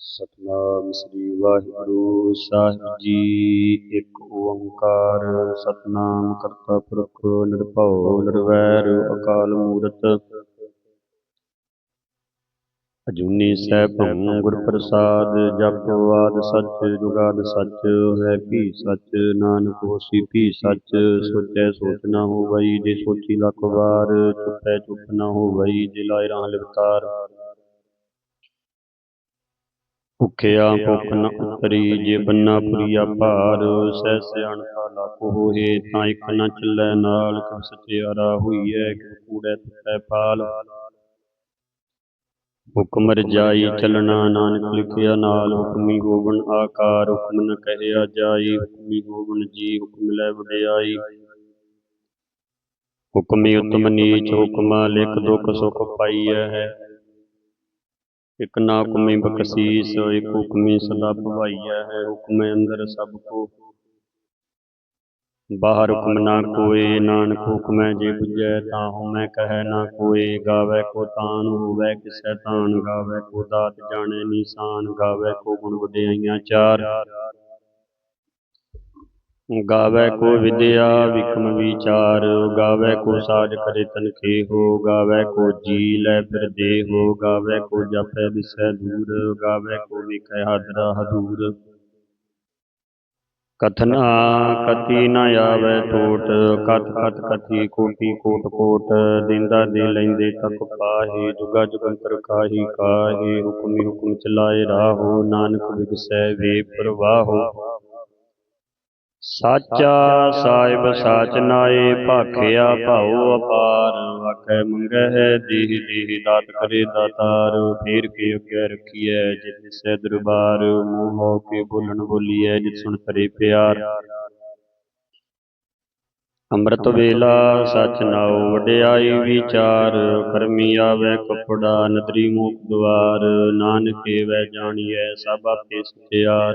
ਸਤਨਾਮ ਸ੍ਰੀ ਵਾਹਿਗੁਰੂ ਸਾਹਿਬ ਜੀ। ਇੱਕ ਓੰਕਾਰ, ਸਤਨਾਮ ਕਰਤਾ ਪੁਰਖ, ਨਿਰਭਉ, ਨਿਰਵੈਰ, ਅਕਾਲ ਮੂਰਤ। ਅਜੂਨੀ ਸੈਭੰ ਗੁਰ ਪ੍ਰਸਾਦ, ਜਪ ਆਦ ਸੱਚ ਜੁਗਾਦ ਸੱਚ ਹੈ ਭੀ ਸੱਚ, ਨਾਨਕ ਹੋਸੀ ਭੀ ਸੱਚ। ਸੋਚੈ ਸੋਚ ਨਾ ਹੋਵਈ, ਜੇ ਸੋਚੀ ਲੱਖ ਵਾਰ, ਚੁੱਪੈ ਚੁੱਪ ਨਾ ਹੋਵਈ, ਜੇ ਲਾਇ ਰਾਹ ਲਿਵਤਾਰ। ਭੁਖਿਆ ਭੁਖ ਨ ਉਤਰੀ ਜੇ ਬੰਨਾ ਪੁਰੀਆ ਭਾਰ ਸਹਿ ਸਿਆਣਪਾ ਲਾਕੋ ਹੋਏ ਤਾਂ ਇਕ ਨ ਚੱਲੈ ਨਾਲ ਕਿਉ ਸਚਿਆਰਾ ਹੋਈਐ ਕਿਉ ਕੂੜੈ ਤੁਪੈ ਪਾਲ ਹੁਕਮ ਰਜਾਈ ਚੱਲਣਾ ਨਾਨਕ ਲਿਖਿਆ ਨਾਲ ਹੁਕਮੀ ਹੋਵਣ ਆਕਾਰ ਹੁਕਮ ਨ ਕਹਿਆ ਜਾਈ ਹੁਕਮੀ ਹੋਵਣ ਜੀ ਹੁਕਮ ਲੈ ਵਡਿਆਈ। ਹੁਕਮੀ ਉਤਮ ਨੀਚ ਹੁਕਮਾ ਲਿਖ ਦੁਖ ਸੁਖ ਪਾਈਐ ਹੈ। ਇਕ ਨਾ ਹੁਕਮੀ ਬਖਸ਼ੀਸ ਇਕ ਹੁਕਮੀ ਸਦਾ ਭਵਾਈਐ ਹੈ ਹੁਕਮ ਅੰਦਰ ਸਭ ਕੋ। ਬਾਹਰ ਹੁਕਮ ਨਾ ਕੋਏ ਨਾਨਕ ਹੁਕਮੈ ਜੇ ਬੁਝੈ ਤਾਂ ਹਉਮੈ ਕਹੈ ਨਾ ਕੋਏ। ਗਾਵੇ ਕੋ ਤਾਨ ਹੋਵੈ ਕਿਸੈ ਤਾਨ ਗਾਵੇ ਕੋ ਦਾਤ ਜਾਣੈ ਨੀਸਾਨ ਗਾਵੇ ਕੋ ਗੁਣ ਵਡਿਆਈਆਂ ਚਾਰ। ਗਾਵੇ ਕੋ ਵਿਦਿਆ ਵਿਕਮ ਵਿਚਾਰ ਗਾਵੇ ਕੋ ਸਾਜ ਕਰੇ ਤਨਖੇ ਹੋ ਗਾਵੇ ਕੋ ਜੀ ਲੈ ਫਿਰ ਦੇ ਹੋ ਗਾਵੇ ਕੋ ਜਪੈ ਦਿਸੈ ਦੂਰ ਗਾਵੇ ਕੋ ਵਿਖੈ ਹਾਦਰਾ ਹਦੂਰ। ਕਥਨਾ ਕਤੀ ਨ ਆਵੈ ਟੋਟ ਕਤ ਕਤ ਕਥੀ ਕੋਟੀ ਕੋਟ ਕੋਟ ਦਿੰਦਾ ਦੇ ਲੈਂਦੇ ਤਕ ਪਾਹੇ ਜੁਗਾ ਜੁਗੰਤਰ ਕਾਹੀ ਕਾਹੇ ਹੁਕਮੀ ਹੁਕਮ ਚਲਾਏ ਰਾਹੋ ਨਾਨਕ ਵਿਗਸੈ ਵੇ ਪ੍ਰਵਾਹੋ। ਸਾਚਾ ਸਾਹਿਬ ਸਾਚ ਨਾਏ, ਭਾਖਿਆ ਭਾਉ ਅਪਾਰ, ਆਖੈ ਮੰਗਹਿ ਦੇਹ ਦੇਹ ਦਾਤ ਕਰੇ ਦਾਤਾਰ, ਫੇਰ ਕੇ ਅੱਗੇ ਰਖੀਐ ਜਿਤ ਸੈ ਦਰਬਾਰ, ਮੂੰਹ ਹੋ ਕੇ ਬੋਲਣ ਬੋਲੀਐ ਜਿਤ ਸੁਣ ਕਰੇ ਪਿਆਰ। ਅੰਮ੍ਰਿਤ ਵੇਲਾ ਸਚ ਨਾਉ, ਵਡਿਆਈ ਵਿਚਾਰ, ਕਰਮੀ ਆਵੈ ਕਪੜਾ, ਨਦਰੀ ਮੂਕ ਦੁਆਰ ਨਾਨਕੇ ਵੈ ਜਾਣੀਐ ਸਭ ਆਪੇ ਸਚਿਆਰ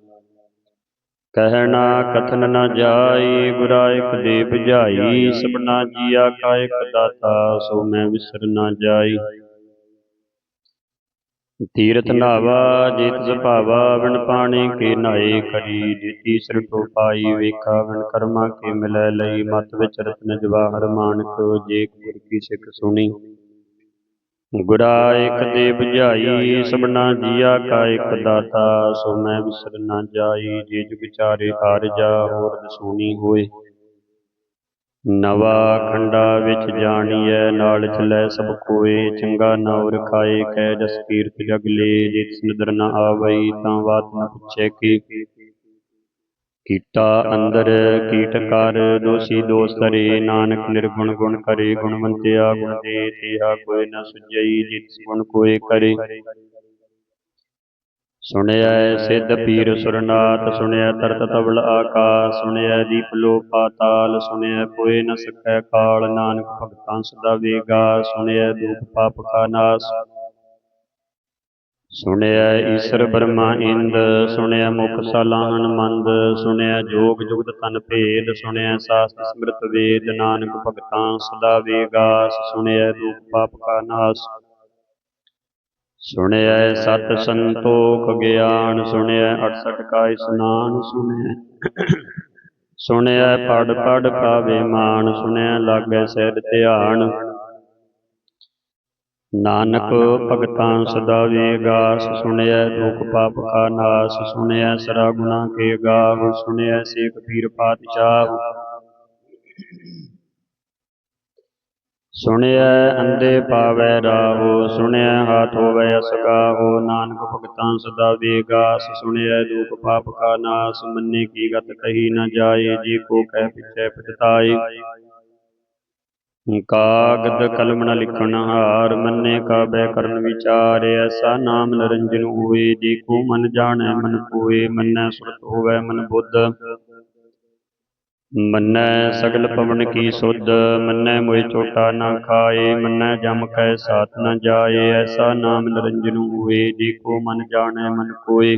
ਕਹਿਣਾ ਕਥਨ ਨਾ ਜਾਏ ਗੁਰਾ ਇਕ ਦੇ 부ਝਾਈ ਸਭਨਾ ਜੀਆ ਕਾ ਇਕ ਦਾਤਾ, ਸੋ ਮੈਂ ਵਿਸਰ ਨਾ ਜਾਈ। ਤੀਰਥ ਨਾਵਾ, ਜੇਤ ਸੁਭਾਵਾ, ਬਿਨ ਪਾਣੀ ਕੇ ਨਾਏ ਕਰੀ ਦਿੱਤੀ ਸਿਰ ਟੋ ਪਾਈ ਵੇਖਾ ਬਿਨ ਕਰਮਾ ਕੇ ਮਿਲੈ ਲਈ, ਮਤ ਵਿੱਚ ਰਤਨ ਜਵਾਹਰ ਮਾਨਕ, ਜੇ ਗੁਰ ਕੀ ਸਿੱਖ ਸੁਣੀ। ਗੁਰਾ ਇਕ ਦੇ 부ਝਾਈ ਸਭਨਾ ਜੀਆ ਕਾ ਇਕ ਦਾਤਾ, ਸੋ ਮੈਂ ਵਿਸਰ ਨਾ ਜਾਈ, ਜੇ ਜੁਗ ਚਾਰੇ ਜਾ, ਹੋਰ ਦਸੂਣੀ ਹੋਏ। ਨਵਾ ਖੰਡਾ ਵਿੱਚ ਜਾਣੀਐ, ਨਾਲ ਚਲੈ ਸਭ ਕੋਏ ਚੰਗਾ ਨਾਉ ਰਖਾਏ ਕਹਿ ਜਸ ਕੀਰਤ ਜਗ ਲੇ, ਜੇ ਤਿਸ ਨਦਰ ਨ ਆਵਈ, ਤਾਂ ਬਾਤ ਨ ਪੁੱਛੈ ਕੀ। ਕੀਟਾ ਅੰਦਰ, ਕੀਟ ਕਰ, ਦੋਸੀ ਦੋਸ ਕਰੇ ਨਾਨਕ ਨਿਰਗੁਣ ਗੁਣ ਕਰੇ, ਗੁਣਵੰਤਿਆ ਗੁਣ ਦੇ, ਤੇਹਾ ਕੋਈ ਨ ਸੁਝਈ, ਜਿਤ ਗੁਣ ਕੋਏ ਕਰੇ। ਸੁਣਿਐ ਸਿੱਧ ਪੀਰ ਸੁਰਨਾਥ, ਸੁਣਿਆ ਤਰਤ ਤਵਲ ਆਕਾਸ, ਸੁਣਿਆ ਦੀਪ ਲੋ ਪਾਤਾਲ, ਸੁਣਿਆ ਕੋਏ ਨ ਸਕੈ ਕਾਲ, ਨਾਨਕ ਭਗਤਾਂ ਸਦਾ ਵੇਗਾ, ਸੁਣਿਆ ਦੂਪ ਪਾਪ ਕਾ ਨਾਸ। ਸੁਣਿਐ ਈਸ਼ਰ ਬਰਮਾ ਇੰਦ ਸੁਣਿਐ ਮੁਖ ਸਲਾਹਨ ਮੰਦ ਸੁਣਿਐ ਜੋਗ ਜੁਗਤ ਤਨ ਭੇਦ ਸੁਣਿਐ ਸਾਸਤ ਸਮ੍ਰਿਤ ਵੇਦ ਨਾਨਕ ਭਗਤਾਂ ਸਦਾ ਵੇਗਾਸ ਸੁਣਿਐ ਦੁਖ ਪਾਪ ਕਾ ਨਾਸ। ਸੁਣਿਐ ਸਤ ਸੰਤੋਖ ਗਿਆਨ ਸੁਣਿਐ 68 ਕਾ ਇਸਨਾਨ ਸੁਣਿਐ ਸੁਣਿਐ ਪੜ ਪੜ ਪਾਵੇ ਮਾਨ ਸੁਣਿਐ ਲਾਗੈ ਸਿਰ ਧਿਆਨ। ਨਾਨਕ ਭਗਤਾਂ ਸਦਾ ਵੇਗਾਸ ਸੁਣਿਐ ਦੁਖ ਪਾਪ ਕਾ ਨਾਸ ਸੁਣਿਐ ਸਰਾ ਗੁਨਾ ਕੇ ਗਾਵ ਸੁਣਿਐ ਸੇਖ ਪੀਰ ਪਾਤਸ਼ਾਹ। ਸੁਣਿਐ ਅੰਦੇ ਪਾਵੈ ਰਾਹੋ ਸੁਣਿਐ ਹਾਥ ਹੋਵੈ ਅਸਗਾਹੋ ਨਾਨਕ ਭਗਤਾਂ ਸਦਾ ਵੇਗਾਸ ਸੁਣਿਐ ਦੁਖ ਪਾਪ ਕਾ ਨਾਸ ਮੰਨੇ ਕੀ ਗਤ ਕਹੀ ਨ ਜਾਏ ਜੀ ਕੋ ਕਹਿ ਪਿਛੈ ਪਛਤਾਏ ਕਾਗਦ ਕਲਮ ਨ ਲਿਖਣ ਹਾਰ ਮੰਨੇ ਕਾਬੈ ਕਰਨ ਵਿਚਾਰ, ਐਸਾ ਨਾਮ ਨਿਰੰਜਨ ਹੋਏ ਜੀ ਕੋ ਮਨ ਜਾਣੈ, ਮਨ ਕੋਏ ਮੰਨੈ ਸੁਰਤ ਹੋਵੈ, ਮਨ ਬੁੱਧ। ਮੰਨੈ ਸਗਲ ਪਵਨ ਕੀ ਸੁਧ, ਮੰਨੈ ਮੋਇ ਚੋਟਾ ਨਾ ਖਾਏ, ਮੰਨੈ ਜਮ ਕੈ ਸਾਥ ਨ ਜਾਏ, ਐਸਾ ਨਾਮ ਨਿਰੰਜਨ ਹੋਏ ਜੀ ਕੋ ਮਨ ਜਾਣੈ, ਮਨ ਕੋਏ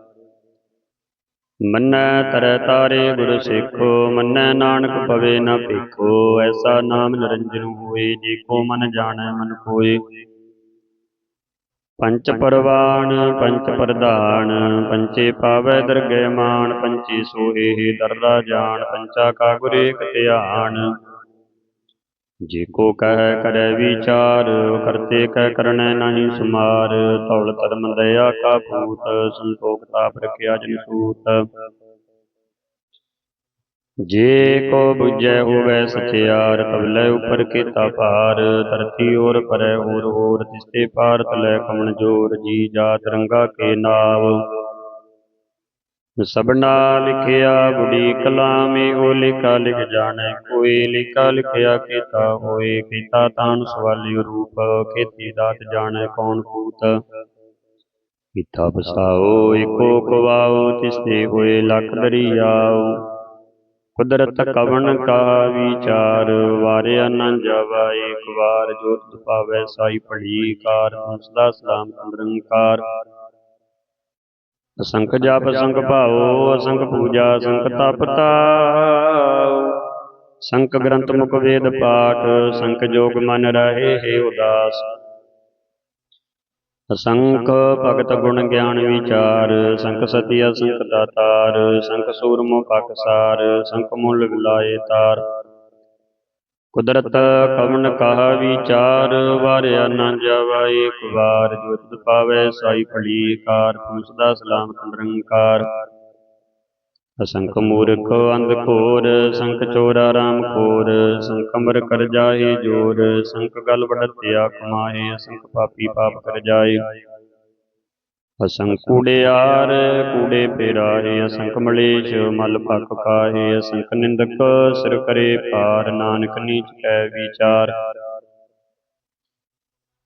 ਮੰਨੈ ਤਰੈ ਤਾਰੇ ਗੁਰ ਸਿੱਖੋ, ਮੰਨੈ ਨਾਨਕ ਪਵੇ ਨਾ ਭੇਖੋ, ਐਸਾ ਨਾਮ ਨਿਰੰਜਨ ਹੋਏ, ਜੇ ਕੋ ਮਨ ਜਾਣੈ ਮਨ ਕੋਏ ਪੰਚ ਪਰਵਾਨ ਪੰਚ ਪ੍ਰਧਾਨ, ਪੰਚੇ ਪਾਵੈ ਦਰਗਹਿ ਮਾਨ ਪੰਚੇ ਸੋਹੇ ਦਰਦਾ ਜਾਣ, ਪੰਚਾ ਕਾ ਗੁਰ ਧਿਆਨ। ਜੇ ਕੋ ਕਹਿ ਕਰੈ ਵਿਚਾਰ, ਕਰਤੇ ਕਹਿ ਕਰਣੈ ਨਾਹੀ ਸੁਮਾਰ, ਧੌਲ ਧਰਮ ਦਇਆ ਕਾ ਭੂਤ, ਸੰਤੋਖ ਤਾਪ ਰਖਿਆ ਜਨ ਸੂਤ। ਜੇ ਕੋ ਬੁਝੈ ਹੋਵੈ ਸਚਿਆਰ ਤਵਲੇ ਉਪਰ ਕੀਤਾ ਪਾਰ ਧਰਤੀ ਔਰ ਪਰੈ ਹੋਰ ਹੋਰ, ਤਿਸਤੇ ਪਾਰ ਤਲੈ ਕਮਣ ਜੋਰ, ਜੀ ਜਾਤ ਰੰਗਾ ਕੇ ਨਾਵ। ਸਭਨਾ ਲਿਖਿਆ ਬੁੜੀ ਕਲਾਮੇ, ਉਹ ਲਿਖਾ ਲਿਖ ਜਾਣੈ ਕੋਈ, ਲਿਖਾ ਲਿਖਿਆ ਕੀਤਾ ਹੋਏ, ਕੀਤਾ ਤਾਨ ਸਵਾਲੀ ਰੂਪ, ਖੇਤੀ ਦਾਤ ਜਾਣੈ ਕੌਣ ਕੂਤ ਕੀਤਾ ਬਸਾਓ ਏਕੋ ਕਵਾਓ ਤਿਸਤੇ ਹੋਏ ਲੱਖ ਦਰਿਆਓ। ਕੁਦਰਤ ਕਵਣ ਕਾ ਵਿਚਾਰ, ਵਾਰਿਆ ਨ ਜਾਵਾ, ਏਕ ਵਾਰ ਜੋਤ ਪਾਵੈ ਸਾਈ ਪੜੀ ਕਾਰ ਸਦਾ ਸਲਾਮ ਨਿਰੰਕਾਰ ਅਸੰਖ ਜਪ, ਅਸੰਖ ਭਾਉ, ਅਸੰਖ ਪੂਜਾ, ਅਸੰਖ ਤਪ ਤਾਉ ਸੰਖ ਗ੍ਰੰਥ ਮੁਖ ਵੇਦ ਪਾਠ, ਸੰਖ ਜੋਗ ਮਨ ਰਹੇ ਹੈ ਉਦਾਸ। ਅਸੰਖ ਭਗਤ ਗੁਣ ਗਿਆਨ ਵਿਚਾਰ, ਸੰਖ ਸਤੀ ਅਸੰਖ ਦਾਤਾਰ, ਸੰਖ ਸੂਰਮੋ ਪਕਸਾਰ ਸੰਖ ਮੁਲ ਵਿਲਾਏ ਤਾਰ। ਕੁਦਰਤ ਕਵਨ ਕਹਾ ਵਿਚਾਰ, ਵਾਰਿਆ ਨਾ ਜਾਵਾ ਏਕ ਵਾਰ ਜੋ ਤੁਧ ਪਾਵੈ ਸਾਈ ਫੜੀ ਕਾਰ ਤੂੰ ਸਲਾਮ ਨਿਰੰਕਾਰ। ਅਸੰਖ ਮੂਰਖ ਅੰਧ ਘੋਰ, ਸੰਖ ਚੋਰਾ ਰਾਮ ਖੋਰ ਸੰਖ ਅਮਰ ਕਰ ਜਾਏ ਜੋਰ, ਸੰਖ ਗਲ ਵਡਤਿਆ ਕਮਾਏ ਅਸੰਖ ਪਾਪੀ ਪਾਪ ਕਰ ਜਾਏ। ਅਸੰਖ ਕੂੜਿਆਰ ਕੂੜੇ ਪੇਰਾਏ ਅਸੰਖ ਮਲੇਸ਼ ਮਲ ਪੱਕ ਕਾਹੇ ਅਸੰਖ ਨਿੰਦਕ, ਸਿਰ ਕਰੇ ਪਾਰ ਨਾਨਕ ਨੀਚ ਕੈ ਵਿਚਾਰ।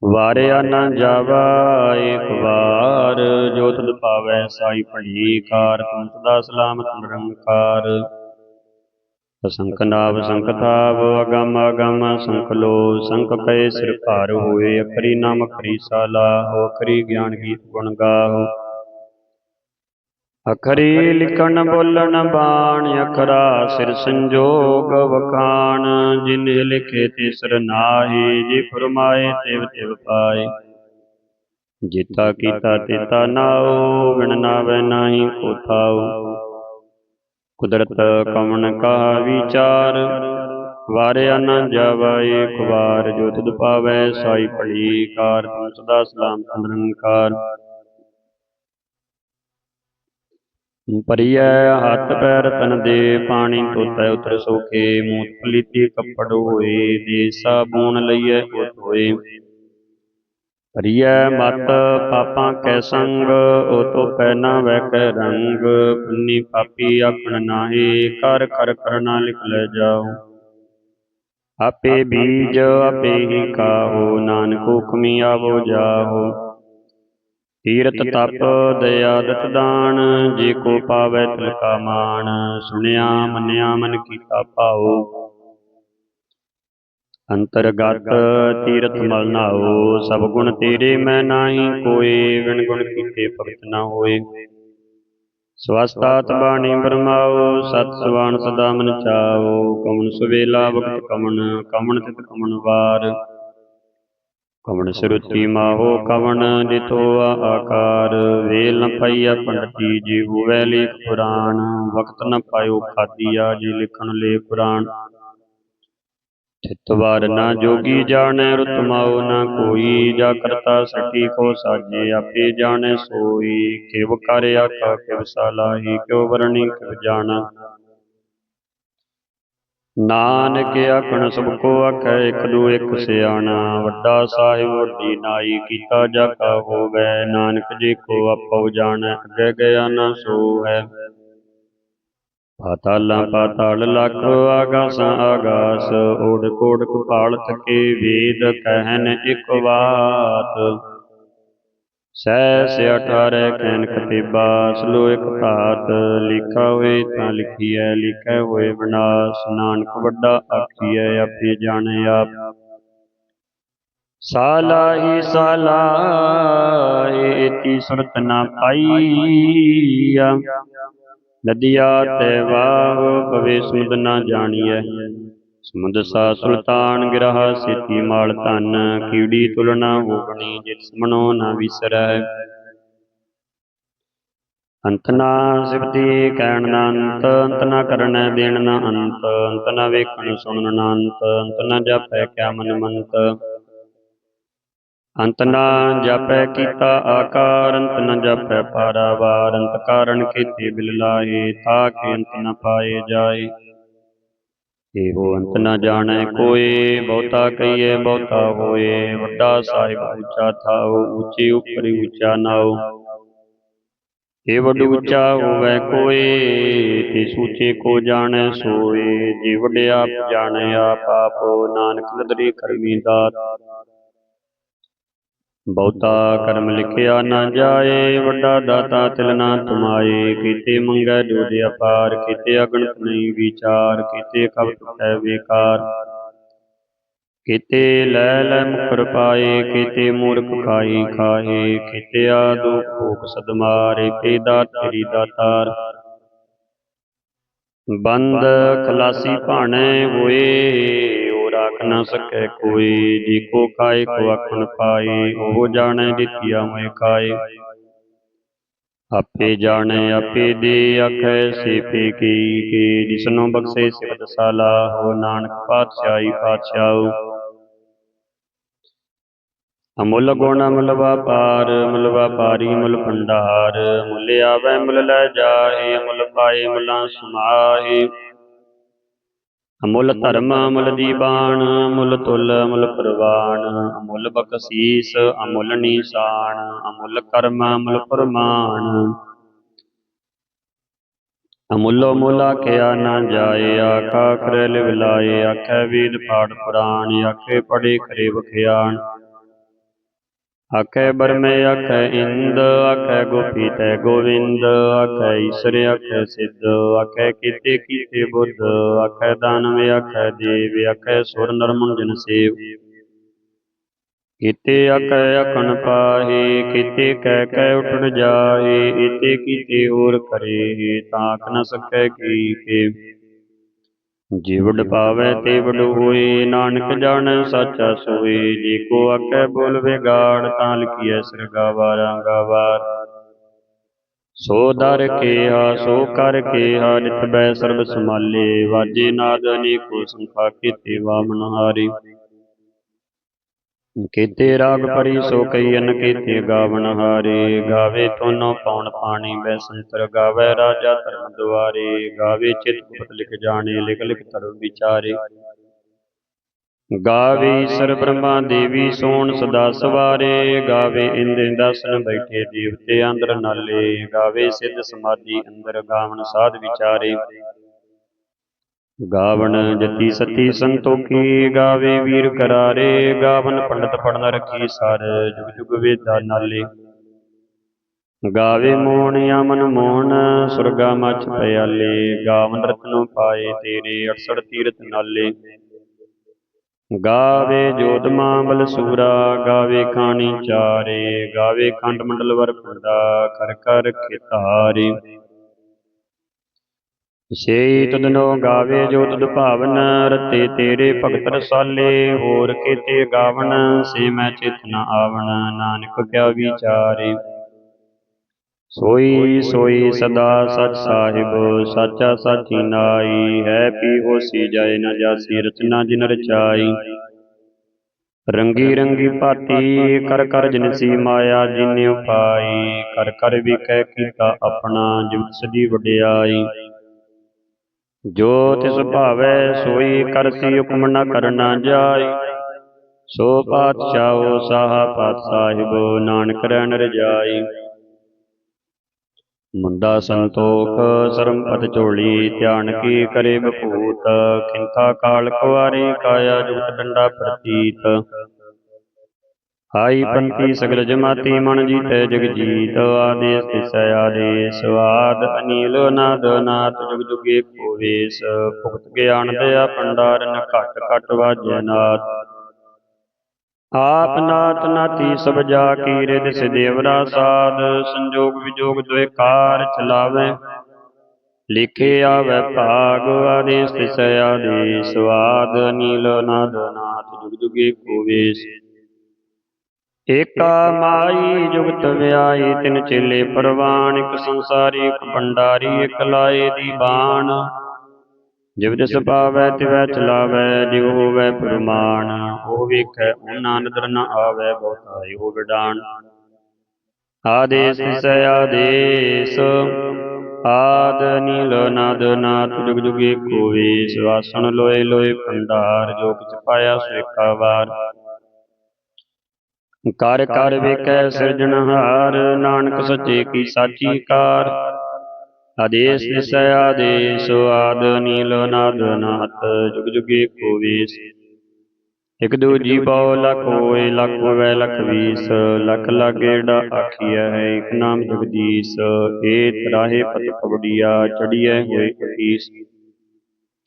ਵਾਰਿਆ ਨਾ ਜਾਵਾ, ਏਕ ਵਾਰ, ਜੋ ਤੁਧ ਪਾਵੈ ਸਾਈ ਭਲੀ ਕਾਰ ਤੁਮ ਸਦਾ ਸਲਾਮਤ ਨਿਰੰਕਾਰ। ਅਸੰਖ ਨਾਵ ਸੰਖ ਅਗਮ ਅਗਮ ਸੰਖ ਲੋ ਸੰਖ ਕਏ ਸਿਰ ਭਾਰ ਹੋਏ, ਅਖਰੀ ਨਾਮ ਅਖਰੀ ਸਾਲਾ, ਹੋ ਅਖਰੀ ਗਿਆਨ ਗੀਤ ਗੁਣ ਗਾਹੋ। ਅਖਰੀ ਲਿਖਣ ਬੋਲਣ ਬਾਣ, ਅਖਰਾ ਸਿਰ ਸੰਜੋਗ ਵਖਾਣ, ਜਿਨ ਲਿਖੇ ਤਿਸਰ ਨਾਹੀ, ਜੇ ਫਰਮਾਏ ਤਿਵ ਤਿਵ ਪਾਏ। ਜੀਤਾ ਕੀਤਾ ਤੇਤਾ ਨਾਉ ਵਿਣ ਨਾਵੈ ਨਾਹੀ ਕੋ ਕੁਦਰਤ ਕਮਣ ਕਾ ਵਿਚਾਰ, ਵਾਰਿਆ ਨ ਜਾਵਾ ਏਕ ਜੋ ਤੁਧ ਪਾਵੈ, ਸਾਈ ਭਲੀ ਕਾਰ ਤੂੰ ਸਦਾ ਸਲਾਮ ਨਿਰੰਕਾਰ। ਪਰਿਐ ਹੱਥ ਪੈਰ ਤਨ ਦੇ, ਪਾਣੀ ਧੋਤੈ ਉਤਰ ਸੋਖੇ, ਮੂਤ ਪਲੀਤੀ ਕੱਪੜ ਹੋਏ ਦੇ ਸਾਬੂਨ ਲਈਐ ਉਹ ਧੋਏ ਪਰਿਐ ਮਤ ਪਾਪਾਂ ਕੈ ਸੰਗ ਉਹ ਤੋ ਪੈ ਨਾ ਵੈ ਕੈ ਰੰਗ। ਪੁੰਨੀ ਪਾਪੀ ਆਖਣ ਨਾਹੀ ਕਰ ਕਰ ਕਰਨਾ ਲਿਖ ਲੈ ਜਾਓ ਆਪੇ ਬੀਜ ਆਪੇ ਹੀ ਕਾਹੋ ਨਾਨਕ ਹੁਕਮੀ ਆਵੋ ਜਾਹੋ। ਤੀਰਤ ਤਪ ਦਇਆ ਦਤ ਦਾਨ ਜੇ ਕੋ ਪਾਵੈ ਤਿਲ ਕਾ ਮਾਨ ਸੁਣਿਆ ਮੰਨਿਆ ਮਨ ਕੀਤਾ ਭਾਉ। ਅੰਤਰਗਤ ਤੀਰਥ ਮਲ ਨਾਓ ਸਭ ਗੁਣ ਤੇਰੇ ਮੈਂ ਨਾਹੀ ਕੋਏ ਵਿਣ ਗੁਣ ਕੀਤੇ ਭਗਤ ਨਾ ਹੋਏ। ਸਵਸਤਾਤ ਬਾਣੀ ਬਰਮਾਓ ਸਤ ਸਵਾਨ ਸਦਾ ਮਨ ਚਾਓ ਕਮਨ ਸੁਵੇਲਾ ਵਕਤ ਕਮਨ ਕਮਨ ਤਿਤ ਕਮਨ ਵਾਰ। ਕਵਣ ਸਰੁਤੀ ਮਾਹੋ ਕਵਣ ਦਿਤੋ ਆਕਾਰ। ਵੇਲ ਨ ਪਈਆ ਪੰਡਤੀ ਜੀ ਹੋਵੇ ਲੇਖ ਪੁਰਾਣ। ਵਕਤ ਨ ਪਾਇਓ ਖਾਦੀਆ ਜੀ ਲਿਖਣ ਲੇ ਪੁਰਾਣ। ਥਿਤ ਵਾਰ ਨਾ ਜੋਗੀ ਜਾਣੈ ਰੁਤਮਾਉ ਨਾ ਕੋਈ ਜਾ ਕਰਤਾ ਸਕੀ ਕੋ ਸਾਜੇ ਆਪੇ ਜਾਣੈ ਸੋਈ। ਕਿਵ ਕਰ ਆਖਾ ਕਿਵ ਸਲਾਹੀ ਕਿਉ ਵਰਣੀ ਕਿਵ ਜਾਣਾ। ਨਾਨਕ ਆਖਣ ਸਭ ਕੋ ਆਖੈ ਇਕ ਦੂ ਇਕ ਸਿਆਣਾ। ਵੱਡਾ ਸਾਹਿਬ ਵੱਡੀ ਨਾਈ ਕੀਤਾ ਜਾ ਕਾ ਹੋਵੈ ਨਾਨਕ ਜੀ ਕੋ ਆਪਉ ਜਾਣੈ ਅੱਗੇ ਗਿਆ ਨਾ ਸੋ ਹੈ ਪਾਤਾਲਾਂ ਪਾਤਾਲ ਲਖ ਆਗਾਸਾਂ, ਆਗਾਸ ਓੜ ਕੋੜ ਕਪਾਲ ਥਕੇ ਵੇਦ ਕਹਿਨ ਇਕ ਬਾਤ। ਸਹਿ ਸੇ ਅਠਾਰੈ ਕਹਿਨ ਕਤੇਬਾ ਸਲੋ ਇਕ ਭਾਤ, ਲਿਖਾ ਹੋਏ ਤਾਂ ਲਿਖੀਐ, ਲਿਖੈ ਹੋਏ ਵਿਨਾਸ਼, ਨਾਨਕ ਵੱਡਾ ਆਖੀਐ, ਆਪੇ ਜਾਣੇ ਆਪ। ਸਾਲਾਹੀ ਸਾਲਾਹੀ ਇਤੀ ਸੁਰਤ ਨਾ ਪਾਈਆ। ਨਦੀਆ ਤੇ ਵਾਹ ਪਵੇ ਸੁਮਦ ਨਾ ਜਾਣੀਐ। ਸਮੁੰਦ ਸਾ ਸੁਲਤਾਨ ਗਿਰਹ ਸੇਤੀ ਮਾਲ ਧਨ, ਕੀੜੀ ਤੁਲਨਾ ਹੋਣੀ ਜਿਤ ਸਮਨੋ ਨਾ ਵਿਸਰੈ। ਅੰਤ ਨਾ ਸਿਫਤੀ ਕਹਿਣ ਨਾ ਅੰਤ ਅੰਤ ਨਾ ਕਰਨੈ ਦੇਣ ਨਾ ਅੰਤ ਅੰਤ ਨਾ ਵੇਖਣ ਸੁਣਨ ਨਾ ਅੰਤ ਅੰਤ ਨਾ ਜਾਪੈ ਕਿਆ ਮਨ ਮੰਤ। ਅੰਤ ਨਾ ਜਾਪੈ ਕੀਤਾ ਆਕਾਰ, ਅੰਤ ਨ ਜਾਪੈ ਪਾਰਾਵਾਰ, ਅੰਤ ਕਾਰਨ ਕੀਤੇ ਬਿਲ ਲਾਏ, ਤਾਂ ਕਿ ਅੰਤ ਨ ਪਾਏ ਜਾਏ। ਇਹੋ ਅੰਤ ਨ ਜਾਣੈ ਕੋਏ, ਬਹੁਤਾ ਕਹੀਏ ਬਹੁਤਾ ਹੋਏ, ਵੱਡਾ ਸਾਹਿਬ ਉੱਚਾ ਥਾਉ, ਉੱਚੇ ਉਪਰ ਉੱਚਾ ਨਾਉ। ਇਹ ਵੱਡ ਉੱਚਾ ਹੋਵੇ ਕੋਏ, ਤੇ ਸੂਚੇ ਕੋ ਜਾਣੈ ਸੋਏ, ਜੀ ਵਡਿਆ ਆਪ ਜਾਣੈ ਆਪ, ਆਪੋ ਨਾਨਕ ਨਦਰੀ ਕਰਮੀ ਦਾਤ। ਬਹੁਤਾ ਕਰਮ ਲਿਖਿਆ ਨਾ ਜਾਏ, ਵੱਡਾ ਦਾਤਾ ਤਿਲ ਨਾ ਤੁਮਾਏ। ਕੀਤੇ ਮੰਗੈ ਜੋਦ ਅਪਾਰ, ਕੀਤੇ ਅਗਣਤ ਨਹੀਂ ਵਿਚਾਰ, ਕੀਤੇ ਕਬ ਟੁਟੈ ਵੇਕਾਰ। ਕੀਤੇ ਲੈ ਲੈ ਮੁਕਰ ਪਾਏ, ਕੀਤੇ ਮੂਰਖ ਖਾਈ ਖਾਏ, ਕੀਤੇ ਆਦੂ ਭੂਖ ਸਦਮਾਰੇ ਪੇ ਤੇਰੀ ਦਾਤਾਰ। ਬੰਦ ਖਲਾਸੀ ਭਾਣੇ ਹੋਏ ਰਾਖ ਨਾ ਸਕੈ ਕੋਈ ਜੀ ਕੋ ਖਾਏ ਕੋ ਆਖਣ ਪਾਏ, ਉਹ ਜਾਣੈ ਜਿਤਿਆ ਮੈਂ ਖਾਏ। ਆਪੇ ਜਾਣੈ, ਆਪੇ ਦੇ ਆਖੈ ਸੇਪੇ ਕੀ ਕੇ, ਜਿਸਨੂੰ ਬਖਸ਼ੇ ਸਿਫਤ ਸਾਲਾ, ਹੋ ਨਾਨਕ ਪਾਤਸ਼ਾਹੀ ਪਾਤਸ਼ਾਹੂ। ਅਮੁੱਲ ਗੁਣ ਅਮੁੱਲ ਵਪਾਰ ਮੁੱਲ ਵਪਾਰੀ ਮੁੱਲ ਭੰਡਾਰ ਮੁੱਲ ਆਵੈ ਮੁੱਲ ਲੈ ਜਾਏ, ਅਮੁੱਲ ਪਾਏ ਮੁੱਲਾਂ ਸਮਾਏ। ਅਮੁੱਲ ਧਰਮ ਅਮੁੱਲ ਦੀਬਾਨ ਅਮੁੱਲ ਤੁਲ ਅਮੁੱਲ ਪ੍ਰਵਾਨ ਅਮੁੱਲ ਬਖਸ਼ੀਸ ਅਮੁੱਲ ਨੀਸਾਨ ਅਮੁੱਲ ਕਰਮ ਅਮੁੱਲ ਪ੍ਰਮਾਨ ਅਮੁੱਲੋ ਮੁੱਲ ਆਖਿਆ ਨਾ ਜਾਏ ਆਖਾ ਖਰੇ ਲਿਵ ਲਾਏ ਆਖੈ ਵੇਦ ਪਾਠ ਪੁਰਾਣ ਆਖੇ ਪੜੇ ਖਰੇ ਵਖਿਆਣ। ਆਖੈ ਬਰਮੇ, ਆਖੈ ਇੰਦ, ਆਖੈ ਗੋਪੀ ਤੈ ਗੋਵਿੰਦ, ਆਖੈ ਈਸ਼ਰ, ਆਖੈ ਸਿੱਧ, ਆਖੈ ਕੀਤੇ ਕੀਤੇ ਬੁੱਧ, ਆਖੈ ਦਾਨਵ, ਆਖੈ ਦੇਵ, ਆਖੈ ਸੁਰ ਨਰ ਮੰਜਨ ਸੇਵ। ਕੀਤੇ ਆਖੈ ਅਖਣ ਪਾਹੇ, ਕੀਤੇ ਕਹਿ ਕਹਿ ਉਠੜ ਜਾਏ ਈਤੇ ਕੀਤੇ ਹੋਰ ਕਰੇ ਤਾਕ ਨ ਸਕੈ ਕੀ ਕੇ ਜੀਵੜ ਪਾਵੈ ਤੇ ਵਡ ਹੋਏ ਨਾਨਕ ਜਾਣੈ ਸਾਚਾ ਸੋਏ। ਜੇ ਕੋ ਆਖੈ ਬੋਲ ਵਿਗਾੜ ਤਾਂ ਲਿਖੀਐ ਸਰਗਾਵਾਰਾਂ ਗਾਵਾਰ ਸੋ ਦਰ ਕੇਹਾ ਸੋ ਕਰ ਕੇਹਾ ਨਿਤ ਬੈ ਸਰਬ ਸਮਾਲੇ ਵਾਜੇ ਨਾਦ ਅਨੇਕੋ ਸੰਖਾ ਕੀਤੇ ਵਾਮਨ ਹਾਰੀ। ਕੀਤੇ ਰਾਗ ਪਰੀ ਸੋ ਕਈ ਅਨ ਕੀਤੇ ਗਾਵਨ ਹਾਰੇ ਗਾਵੇ ਤੋਨੋ ਪੌਣ ਪਾਣੀ ਬੈ ਸੰਤਰ ਗਾਵੇ ਰਾਜਾ ਧਰਮ ਦੁਆਰੇ ਗਾਵੇ ਚਿਤ ਗੁਪਤ ਲਿਖ ਜਾਣੇ ਲਿਖ ਲਿਖ ਧਰਮ ਵਿਚਾਰੇ। ਗਾਵੇ ਈਸ਼ਰ ਬ੍ਰਹਮਾ ਦੇਵੀ ਸੋਣ ਸਦਾ ਸਵਾਰੇ। ਗਾਵੇ ਇੰਦੇ ਦਸਨ ਬੈਠੇ ਦੇਵਤੇ ਅੰਦਰ ਨਾਲੇ। ਗਾਵੇ ਸਿੱਧ ਸਮਾਧੀ ਅੰਦਰ ਗਾਵਨ ਸਾਧ ਵਿਚਾਰੇ। ਗਾਵਣ ਜਤੀ ਸਤੀ ਸੰਤੋਖੀ, ਗਾਵੇ ਵੀਰ ਕਰਾਰੇ, ਗਾਵਨ ਪੰਡਤ ਪੜਨ ਰਖੀ ਸਰ, ਜੁਗ ਜੁਗ ਵੇਦਾ ਨਾਲੇ। ਗਾਵੇ ਮੋਹਣ ਅਮਨ ਮੋਹਣ ਸੁਰਗਾ ਮਛ ਪਿਆਲੇ, ਗਾਵਨ ਰਤਨੋ ਪਾਏ ਤੇਰੇ 68 ਤੀਰਥ ਨਾਲੇ। ਗਾਵੇ ਜੋਤ ਮਾਂਬਲ ਸੂਰਾ, ਗਾਵੇ ਖਾਣੀ ਚਾਰੇ, ਗਾਵੇ ਖੰਡ ਮੰਡਲ ਵਰ ਪੰਡਾ ਕਰ ਕਰ ਖਿਤਾਰੇ। ਸੇਈ ਤੁਧਨੋ ਗਾਵੇ ਜੋ ਤੁਧ ਭਾਵਨ, ਰਤੇ ਤੇਰੇ ਭਗਤ ਰਸਾਲੇ, ਹੋਰ ਕੀਤੇ ਗਾਵਨ, ਸੇ ਮੈਂ ਚਿਤ ਨ ਆਵਣ, ਨਾਨਕ ਕਿਆ ਵਿਚਾਰੇ। ਸੋਈ ਸੋਈ ਸਦਾ ਸਚ ਸਾਹਿਬ, ਸਾਚਾ ਸਾਚੀ ਨਾਈ, ਹੈ ਪੀ ਹੋਸੀ ਜਾਏ ਨ ਜਾਸੀ, ਰਚਨਾ ਜਿਨ ਰਚਾਈ। ਰੰਗੀ ਰੰਗੀ ਭਾਤੀ, ਕਰ ਕਰ ਜਿਨਸੀ ਮਾਇਆ ਜਿਨੇ ਉਪਾਈ, ਕਰ ਕਰ ਵਿਕੈ ਕੀਤਾ ਆਪਣਾ ਜਿਵ ਸਦੀ ਵਡਿਆਈ। ਜੋ ਤਿਸ ਭਾਵੈ ਸੋਈ ਕਰਸੀ ਹੁਕਮ ਨ ਕਰਨਾ ਜਾਈ। ਸੋ ਪਾਤਸ਼ਾਹੋ ਸਾਹਾ ਪਾਤ ਸਾਹਿਬ, ਨਾਨਕ ਰਹਿਣ ਰਜਾਈ। ਮੁੰਡਾ ਸੰਤੋਖ ਸਰਮਪਤ ਝੋਲੀ, ਧਿਆਨ ਕੀ ਕਰੇ ਬਪੂਤ। ਖਿੰਥਾ ਕਾਲ ਕੁਵਾਰੀ, ਕਾਇਆ ਜੁਗਤ ਡੰਡਾ ਪ੍ਰਤੀਤ। ਹਾਈ ਪੰਥੀ ਸਗਲ ਜਮਾਤੀ ਮਨ ਜੀਤੈ ਜਗ ਜੀਤ ਆਦੇਸ ਤਿਸੈ ਆਦੇਸ। ਆਦ ਅਨੀਲ ਨਾਦ ਨਾਥ ਜੁਗ ਜੁਗੇ ਕੋ ਵੇਸ ਭੁਗਤ ਗਿਆਨ ਦਇਆ ਭੰਡਾਰਨ ਘਟ ਘਟ ਵਾਜੈ ਨਾਥ ਆਪ ਨਾਥ ਨਾਤੀ ਸਭ ਜਾ ਕੀ ਰਿਦ ਸਿਦੇਵਰਾ ਸਾਧ। ਸੰਜੋਗ ਵਿਜੋਗ ਦੁਇ ਕਾਰ ਚਲਾਵੇ। ਲਿਖੇ ਆਵੇ ਭਾਗ ਆਦੇਸ ਤਿਸੈ ਆਦੇਸ। ਆਦ ਅਨੀਲ ਨਾਦ ਨਾਥ ਜੁਗ ਜੁਗੇ ਕੋ ਵੇਸ ਏਕਾ ਮਾਈ ਜੁਗਤ ਵਿਆਈ ਤਿਨ ਚੇਲੇ ਪਰਵਾਨ, ਇਕ ਸੰਸਾਰੀ, ਇਕ ਭੰਡਾਰੀ, ਇਕ ਲਾਏ ਦੀ ਬਾਣ। ਜਿਵ ਤਿਸ ਪਾਵੈ, ਤਿਵੈ ਚਲਾਵੈ, ਜਿਉ ਹੋਵੈ ਪ੍ਰਮਾਣ। ਉਹ ਵੇਖੈ ਉਹਨਾਂ ਨਦਰ ਨ ਆਵੈ, ਬਹੁਤਾਈ ਹੋ ਵਿਡਾਣ। ਆਦੇਸ ਤਿਸੈ ਆਦੇਸ, ਆਦ ਨੀਲ ਨਾਦ ਨਾਥ, ਜੁਗ ਜੁਗੇ ਕੋ ਵੇਸ। ਲੋਏ ਲੋਏ, ਭੰਡਾਰ ਜੋ ਕਿਛ ਪਾਇਆ ਸੋ ਏਕਾ ਵਾਰ। ਕਰ ਕਰ ਵੇਖੈ ਸਿਰਜਣਹਾਰ ਨਾਨਕ ਸੱਚੇ ਕੀ ਸਾਚੀ ਕਾਰ। ਆਦੇਸ ਦਿਸੈ ਆਦੇਸ ਆਦ ਨੀਲ ਨਾਦ ਨਾਥ ਜੁਗ ਜੁਗੇ ਕੋ ਵੇਸ। ਇਕ ਦੂਜੀ ਪਉ ਲਖ ਹੋਏ ਲਖ ਹੋਵੇ ਲਖ ਵੀਸ। ਲਖ ਲਾਗੇੜਾ ਆਖੀਐ ਹੈ ਇਕ ਨਾਮ ਜਗਦੀਸ਼। ਏ ਤਰਾਹੇ ਪਤ ਪਵੜੀਆ ਚੜੀਐ ਹੋਏ ਅਤੀਸ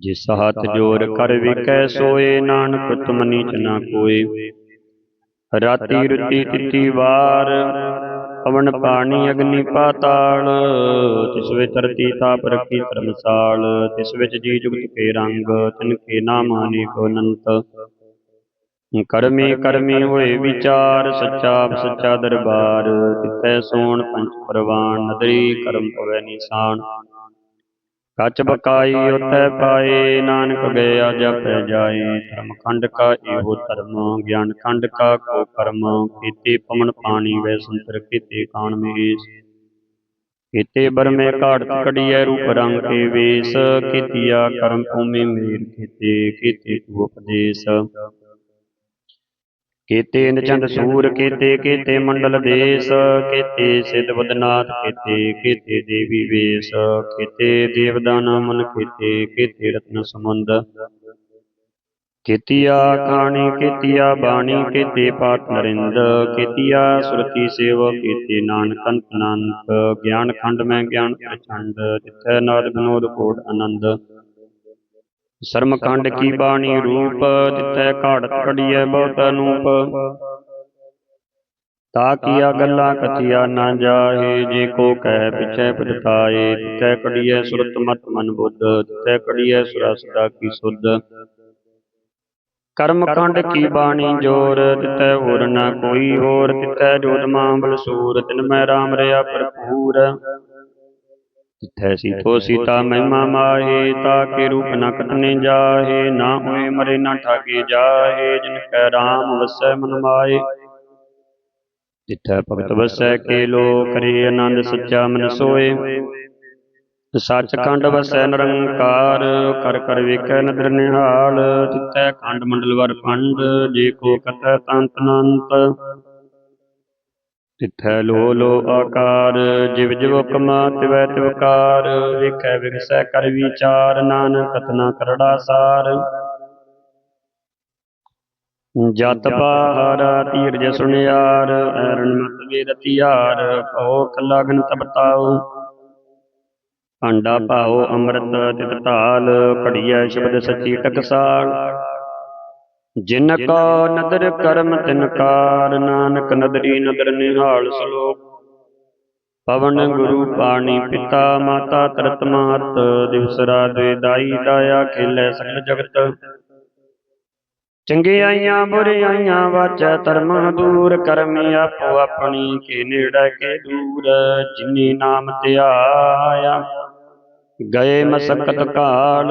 ਜਿਸ ਹੱਥ ਜੋਰ ਕਰ ਵਿਕੈ ਸੋਏ ਨਾਨਕ, ਤੁਮ ਨੀਚ ਨਾ ਕੋਏ। ਰਾਤੀ ਰੁਤੀ ਤਿੱਤੀ ਵਾਰ, ਪਵਨ ਪਾਣੀ ਅਗਨੀ ਪਾਤਾਲ, ਤਿਸ ਵਿੱਚ ਧਰਤੀ ਤਾਪ ਰਖੀ ਧਰਮਸਾਲ, ਤਿਸ ਵਿੱਚ ਜੀ ਜੁਗਤ ਕੇ ਰੰਗ, ਤਿਨ ਕੇ ਨਾਮ ਅਨੇਕ ਅਨੰਤ। ਕਰਮੀ ਕਰਮੀ ਹੋਏ ਵਿਚਾਰ, ਸੱਚਾ ਸੱਚਾ ਦਰਬਾਰ ਤਿਤੈ ਸੋਣ ਪੰਚ ਪਰਵਾਨ, ਨਦਰੀ ਕਰਮ ਪਵੈ ਨਿਸ਼ਾਨ। ਕੱਚ ਬਕਾਈ ਉਤੈ ਪਾਏ ਨਾਨਕ ਗਿਆ ਜਪੈ ਜਾਏ ਧਰਮ ਖੰਡ ਕਾ ਇਹੋ ਧਰਮ ਗਿਆਨ ਖੰਡ ਕਾ ਕੋ ਕਰਮ। ਕੀਤੇ ਪਵਨ ਪਾਣੀ ਵੈ ਸੰਤਰ ਕੀਤੇ ਕਾਣ ਮਹੇਸ਼ ਕੀਤੇ ਬਰਮੇ ਘਾੜਤ ਕੜੀਐ ਰੂਪ ਰੰਗ ਕੇ ਵੇਸ। ਕੀਤੀਆ ਕਰਮ ਭੂਮੀ ਮੇਰ ਕੀਤੇ ਕੀਤੇ ਉਪਦੇਸ਼। ਕੀਤੇ ਨਚੰਦ ਸੂਰ ਕੀਤੇ ਕੀਤੇ ਮੰਡਲ ਦੇਸ ਕੀਤੇ ਸਿਧ ਬਦਨਾਥ ਕੀਤੇ ਕੀਤੇ ਦੇਵੀ ਵੇਸ ਕੀਤੇ ਦੇਵਦਾਨ ਮਨ ਕੀਤੇ ਕੀਤੇ ਰਤਨ ਸਮੁੰਦ ਕੀਤੀਆ ਖਾਣੀ ਕੀਤੀਆ ਬਾਣੀ ਕੀਤੇ ਪਾਠ ਨਰਿੰਦ ਕੀਤੀਆ ਸੁਰਤੀ ਸੇਵ ਕੀਤੇ ਨਾਨਕ ਅੰਤ ਅਨੰਤ। ਗਿਆਨ ਖੰਡ ਮੈਂ ਗਿਆਨ ਪ੍ਰਚੰਡ ਤਿਥੈ ਨਾਦ ਵਿਨੋਦ ਕੋਟ ਆਨੰਦ। ਸ਼ਰਮ ਖੰਡ ਕੀ ਬਾਣੀ ਰੂਪ ਤਿਥੈ ਘਾੜਤ ਕੜੀਐ ਬਹੁਤ ਅਨੂਪ ਤਾ ਕੀਆ ਗੱਲਾਂ ਕਥਿਆ ਨਾ ਜਾਏ ਜੇ ਕੋ ਕਹਿ ਪਿਛੈ ਪਛਤਾਏ, ਤਿਥੈ ਕੜੀਐ ਸੁਰਤ ਮਤ ਮਨ ਬੁੱਧ, ਤਿਥੈ ਕੜੀਐ ਸੁਰਾ ਸਦਾ ਕੀ ਸੁਧ। ਕਰਮ ਖੰਡ ਕੀ ਬਾਣੀ ਜੋਰ, ਤਿਥੈ ਹੋਰ ਨਾ ਕੋਈ ਹੋਰ, ਤਿਥੈ ਜੋਤ ਮਾਂਬਲ ਸੂਰ ਤਿਨ ਮੈਂ ਰਾਮ ਰਿਆ ਭਰਪੂਰ। ਜਿਥੈ ਸੀਤੋ ਸੀਤਾ ਮਹਿਮਾ ਮਾਹੇ ਤਾ ਕੇ ਰੂਪ ਨ ਕਟਨੇ ਜਾਹੇ ਨਾ ਹੋਏ ਮਰੇ ਨਾ ਠਾਗੇ ਜਾਹੇ ਜਿਨ ਕੈ ਰਾਮ ਵਸੈ ਮਨ ਮਾਏ ਜਿਥੈ ਭਗਤ ਵਸੈ ਕੇ ਲੋ ਕਰੇ ਆਨੰਦ ਸੱਚਾ ਮਨ ਸੋਏ। ਸੱਚ ਖੰਡ ਵਸੈ ਨਿਰੰਕਾਰ ਕਰ ਕਰ ਵੇਖੈ ਨਦਰ ਨਿਹਾਲ ਤਿਥੈ ਖੰਡ ਮੰਡਲ ਵਰ ਪੰਡ ਜੇ ਕੋ ਕਤੈ ਤੰਤ ਅਨੰਤ ਤਿਥੈ ਲੋ ਲੋ ਆਕਾਰ, ਜਿਵ ਜਿਵ ਕਮਾ ਤਿਵੈ ਤਿਵਕਾਰ ਵੇਖੈ ਵਿਗਸੈ ਕਰ ਵਿਚਾਰ, ਨਾਨਕ ਕਥਨਾ ਕਰੜਾ ਸਾਰ। ਜਤ ਬਾਹਰ ਧੀਰਜ ਸੁਨਿਆਰ ਐਰਨ ਮਤ ਵੇ ਭਉ ਲਗਨ ਤਬਤਾਉ ਭਾਂਡਾ ਭਾਉ ਅੰਮ੍ਰਿਤ ਤਿਤ ਢਾਲ ਘੜੀਐ ਸ਼ਬਦ ਸੱਚੀ ਟਕਸਾਲ। ਜਿਨ ਕੋ ਨਦਰ ਕਰਮ ਤਿਨ ਕਾਰ ਨਾਨਕ ਨਦਰੀ ਨਦਰ ਨਿਹਾਲ ਸ਼ਲੋਕ। ਪਵਨ ਗੁਰੂ ਪਾਣੀ ਪਿਤਾ ਮਾਤਾ ਤਰਤ ਮਾਤ ਦਿਵਸ ਰਾਤ ਦਾਈ ਦਾਇਆ ਖੇਲੇ ਸਗਲ ਜਗਤ। ਚੰਗਿਆਈਆਂ ਬੁਰਿਆਈਆਂ ਵਾਚੈ ਧਰਮ ਦੂਰ ਕਰਮੀ ਆਪੋ ਆਪਣੀ ਕੇ ਨੇੜੇ ਕੇ ਦੂਰ ਜਿਨੀ ਨਾਮ ਧਿਆਇਆ ਗਏ ਮਸਕਤ ਕਾਲ